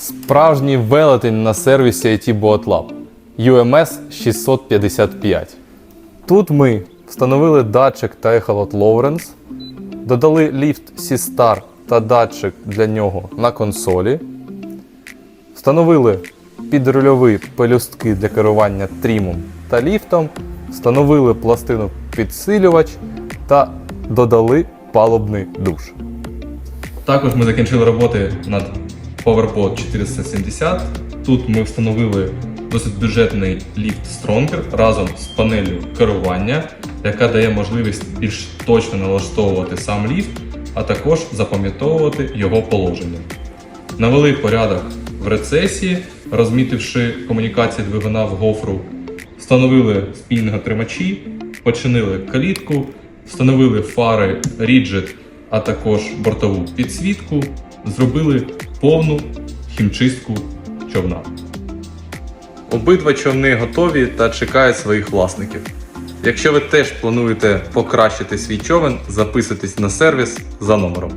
Справжній велетень на сервісі IT Boat Lab UMS 655. Тут ми встановили датчик та ехолот Lowrance, додали ліфт C-Star та датчик для нього на консолі, встановили підрульові пелюстки для керування трімом та ліфтом, встановили пластину підсилювач та додали палубний душ. Також ми закінчили роботи над Powerboat 470. Тут ми встановили досить бюджетний ліфт Stronger разом з панелью керування, яка дає можливість більш точно налаштовувати сам ліфт, а також запам'ятовувати його положення. Навели порядок в рецесії, розмітивши комунікації двигуна в гофру, встановили спінготримачі, починили калітку, встановили фари Rigid, а також бортову підсвітку, зробили повну хімчистку човна. Обидва човни готові та чекають своїх власників. Якщо ви теж плануєте покращити свій човен, записуйтесь на сервіс за номером.